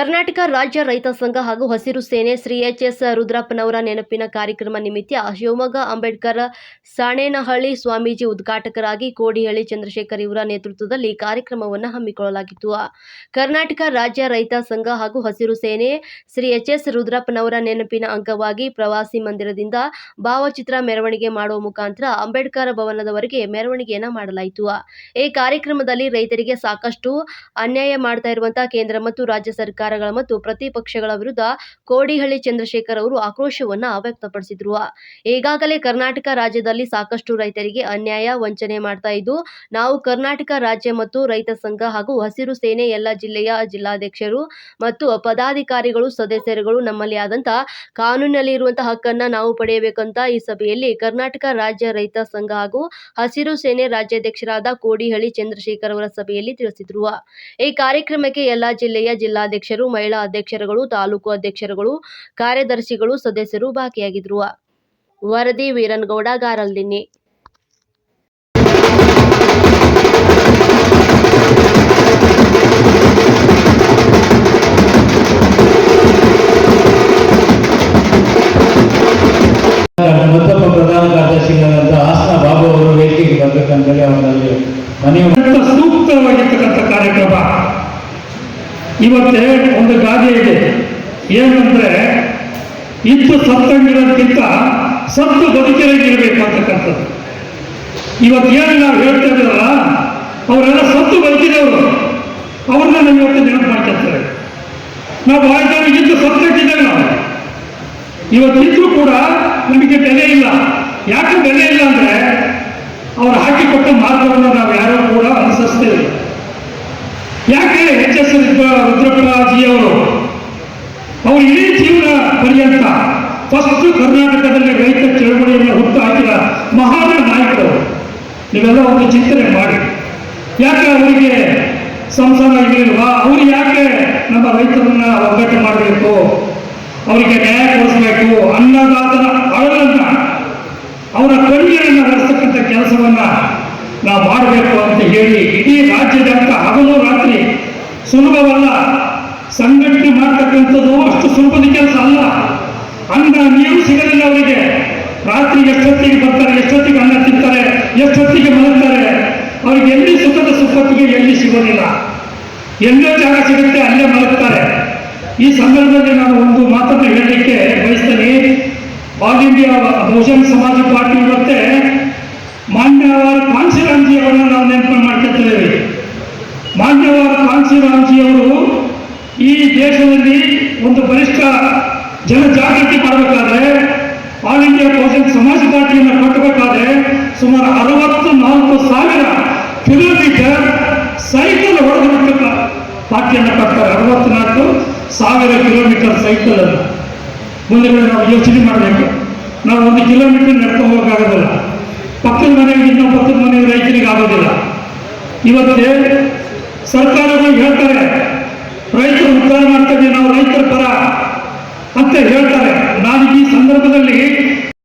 ಕರ್ನಾಟಕ ರಾಜ್ಯ ರೈತ ಸಂಘ ಹಾಗೂ ಹಸಿರು ಸೇನೆ ಶ್ರೀ ಎಚ್ ಎಸ್ ರುದ್ರಪ್ಪನವರ ನೆನಪಿನ ಕಾರ್ಯಕ್ರಮ ನಿಮಿತ್ತ ಶಿವಮೊಗ್ಗ ಅಂಬೇಡ್ಕರ್ ಸಾಣೇನಹಳ್ಳಿ ಸ್ವಾಮೀಜಿ ಉದ್ಘಾಟಕರಾಗಿ ಕೋಡಿಹಳ್ಳಿ ಚಂದ್ರಶೇಖರ್ ಇವರ ನೇತೃತ್ವದಲ್ಲಿ ಕಾರ್ಯಕ್ರಮವನ್ನು ಹಮ್ಮಿಕೊಳ್ಳಲಾಗಿತ್ತು. ಕರ್ನಾಟಕ ರಾಜ್ಯ ರೈತ ಸಂಘ ಹಾಗೂ ಹಸಿರು ಸೇನೆ ಶ್ರೀ ಎಚ್ ಎಸ್ ರುದ್ರಪ್ಪನವರ ನೆನಪಿನ ಅಂಗವಾಗಿ ಪ್ರವಾಸಿ ಮಂದಿರದಿಂದ ಭಾವಚಿತ್ರ ಮೆರವಣಿಗೆ ಮಾಡುವ ಮುಖಾಂತರ ಅಂಬೇಡ್ಕರ್ ಭವನದವರೆಗೆ ಮೆರವಣಿಗೆಯನ್ನು ಮಾಡಲಾಯಿತು. ಈ ಕಾರ್ಯಕ್ರಮದಲ್ಲಿ ರೈತರಿಗೆ ಸಾಕಷ್ಟು ಅನ್ಯಾಯ ಮಾಡ್ತಾ ಇರುವಂತಹ ಕೇಂದ್ರ ಮತ್ತು ರಾಜ್ಯ ಸರ್ಕಾರಗಳ ಮತ್ತು ಪ್ರತಿಪಕ್ಷಗಳ ವಿರುದ್ಧ ಕೋಡಿಹಳ್ಳಿ ಚಂದ್ರಶೇಖರ್ ಅವರು ಆಕ್ರೋಶವನ್ನ ವ್ಯಕ್ತಪಡಿಸಿದ್ರು. ಈಗಾಗಲೇ ಕರ್ನಾಟಕ ರಾಜ್ಯದಲ್ಲಿ ಸಾಕಷ್ಟು ರೈತರಿಗೆ ಅನ್ಯಾಯ ವಂಚನೆ ಮಾಡ್ತಾ ಇದ್ದು, ನಾವು ಕರ್ನಾಟಕ ರಾಜ್ಯ ಮತ್ತು ರೈತ ಸಂಘ ಹಾಗೂ ಹಸಿರು ಸೇನೆ ಎಲ್ಲ ಜಿಲ್ಲೆಯ ಜಿಲ್ಲಾಧ್ಯಕ್ಷರು ಮತ್ತು ಪದಾಧಿಕಾರಿಗಳು, ಸದಸ್ಯರುಗಳು ನಮ್ಮಲ್ಲಿ ಆದಂತಹ ಕಾನೂನಿನಲ್ಲಿ ಇರುವಂತಹ ಹಕ್ಕನ್ನ ನಾವು ಪಡೆಯಬೇಕಂತ ಈ ಸಭೆಯಲ್ಲಿ ಕರ್ನಾಟಕ ರಾಜ್ಯ ರೈತ ಸಂಘ ಹಾಗೂ ಹಸಿರು ಸೇನೆ ರಾಜ್ಯಾಧ್ಯಕ್ಷರಾದ ಕೋಡಿಹಳ್ಳಿ ಚಂದ್ರಶೇಖರ್ ಅವರ ಸಭೆಯಲ್ಲಿ ತಿಳಿಸಿದ್ರು. ಈ ಕಾರ್ಯಕ್ರಮಕ್ಕೆ ಎಲ್ಲಾ ಜಿಲ್ಲೆಯ ಜಿಲ್ಲಾಧ್ಯಕ್ಷರು ಮಹಿಳಾ ಅಧ್ಯಕ್ಷರುಗಳು ತಾಲೂಕು ಅಧ್ಯಕ್ಷರುಗಳು ಕಾರ್ಯದರ್ಶಿಗಳು ಸದಸ್ಯರು ಭಾಗಿಯಾಗಿದ್ರು. ವರದಿ ವೀರನಗೌಡ ಗಾರಲ್ದಿನ್ನಿ ಇವತ್ತೇ ಒಂದು ಗಾದೆ ಇದೆ. ಏನಂದ್ರೆ ಇತ್ತು ಸತ್ತಂಗಿರೋದಕ್ಕಿಂತ ಸತ್ತು ಬದುಕಿರಂಗಿರ್ಬೇಕು ಅಂತಕ್ಕಂಥದ್ದು ಇವತ್ತು ಏನು ನಾವು ಹೇಳ್ತಾ ಇದ್ದೀರಲ್ಲ ಅವರೆಲ್ಲ ಸತ್ತು ಬದುಕಿದವರು. ಅವ್ರನ್ನ ನಾವು ಇವತ್ತು ನೆನಪು ಮಾಡ್ಕೊಳ್ತಾರೆ ನಾವು ಆಯ್ತು ಇದ್ದು ಸತ್ತಿದ್ದೇವೆ ನಾವು. ಇವತ್ತಿದ್ರೂ ಕೂಡ ನಮಗೆ ಬೆಲೆ ಇಲ್ಲ. ಯಾಕೆ ಬೆಲೆ ಇಲ್ಲ ಅಂದ್ರೆ, ಅವ್ರು ಹಾಕಿಕೊಟ್ಟ ಮಾರ್ಗವನ್ನು ನಾವು ಯಾರೂ ಕೂಡ ಅನುಸರಿಸ್ತೇವೆ ಯಾಕೆ ಎಚ್ ಎಸ್ ರುದ್ರಪ್ಪಾಜಿ ಅವರು ಇಡೀ ಜೀವನ ಪರ್ಯಂತ ಫಸ್ಟ್ ಕರ್ನಾಟಕದಲ್ಲಿ ರೈತ ಚಳವಳಿಯನ್ನು ಹುಟ್ಟು ಹಾಕಿದ ಮಹಾನ್ ನಾಯಕರು. ನೀವೆಲ್ಲ ಒಂದು ಚಿಂತನೆ ಮಾಡಿ. ಯಾಕೆ ಅವರಿಗೆ ಸಂಸಾರ ಇರಲಿಲ್ವಾ ಅವ್ರು ಯಾಕೆ ನಮ್ಮ ರೈತರನ್ನ ಒಗ್ಗಟ್ಟು ಮಾಡಬೇಕು? ಅವರಿಗೆ ನ್ಯಾಯ ಕೊಡಿಸಬೇಕು ಅನ್ನದಾತನ ಅಳಲನ್ನ, ಅವರ ಕಣ್ಣೀರನ್ನು ಹರಿಸ್ತಕ್ಕಂಥ ಕೆಲಸವನ್ನ ನಾವು ಮಾಡಬೇಕು ಅಂತ ಹೇಳಿ ಇಡೀ ಸುಲಭವಲ್ಲ. ಸಂಘಟನೆ ಮಾಡ್ತಕ್ಕಂಥದ್ದು ಅಷ್ಟು ಸುಲಭದ ಕೆಲಸ ಅಲ್ಲ. ಅನ್ನ ನೀರು ಸಿಗಲಿಲ್ಲ ಅವರಿಗೆ. ರಾತ್ರಿ ಎಷ್ಟೊತ್ತಿಗೆ ಬರ್ತಾರೆ, ಎಷ್ಟೊತ್ತಿಗೆ ಅನ್ನ ತಿಂತಾರೆ, ಎಷ್ಟೊತ್ತಿಗೆ ಮಲಗ್ತಾರೆ. ಅವ್ರಿಗೆ ಎಲ್ಲಿ ಸುಖದ ಸುಪ್ಪತ್ತಿಗೆ ಎಲ್ಲಿ ಸಿಗೋದಿಲ್ಲ. ಎಲ್ಲೋ ಜಾಗ ಸಿಗುತ್ತೆ, ಅಲ್ಲೇ ಮಲಗ್ತಾರೆ. ಈ ಸಂದರ್ಭದಲ್ಲಿ ನಾನು ಒಂದು ಮಾತನ್ನು ಹೇಳಲಿಕ್ಕೆ ಬಯಸ್ತೇನೆ. ಆಲ್ ಇಂಡಿಯಾ ಬಹುಜನ್ ಸಮಾಜ ಪಾರ್ಟಿ ಮಾನ್ಯ ಮಾನ್ಯವಾದ ಕಾಂಶಿರಾಮ್ಜಿ ಅವರನ್ನು ನಾವು ನೆನಪು ಮಾಡ್ಕೊಳ್ತಿದ್ದೇವೆ ಮಾನ್ಯವಾದ ರಾಂಜಿ ಅವರು ಈ ದೇಶದಲ್ಲಿ ಒಂದು ಬಲಿಷ್ಠ ಜನಜಾಗೃತಿ ಮಾಡಬೇಕಾದ್ರೆ ಆಲ್ ಇಂಡಿಯಾ ಕೌನ್ಸಿಲ್ ಸಮಾಜ ಪಾರ್ಟಿಯನ್ನು ಕಟ್ಟಬೇಕಾದ್ರೆ ಸುಮಾರು ಅರವತ್ತು ನಾಲ್ಕು ಸಾವಿರ ಕಿಲೋಮೀಟರ್ ಸೈಕಲ್ ಹೊಡೆದ ಪಾರ್ಟಿಯನ್ನು ಕಟ್ತಾರೆ. ಅರವತ್ನಾಲ್ಕು ಸಾವಿರ ಕಿಲೋಮೀಟರ್ ಸೈಕಲ್ ಅನ್ನು ಮುಂದೆ ನಾವು ಯೋಚನೆ ಮಾಡಬೇಕು. ನಾವು ಒಂದು ಕಿಲೋಮೀಟರ್ ನಡ್ಕೊಂಡು ಹೋಗೋಕ್ಕಾಗೋದಿಲ್ಲ. ಪಕ್ಕದ ಮನೆಗೆ ಇನ್ನೊಂದು ಪಕ್ಕದ ಮನೆ ರೈತರಿಗೆ ಆಗೋದಿಲ್ಲ ಇವತ್ತೇ ಸರ್ಕಾರಗಳು ಹೇಳ್ತಾರೆ ರೈತರು ಉದ್ಧಾರ ಮಾಡ್ತೇವೆ ನಾವು ರೈತರ ಪರ ಅಂತ ಹೇಳ್ತಾರೆ. ನಾನು ಈ ಸಂದರ್ಭದಲ್ಲಿ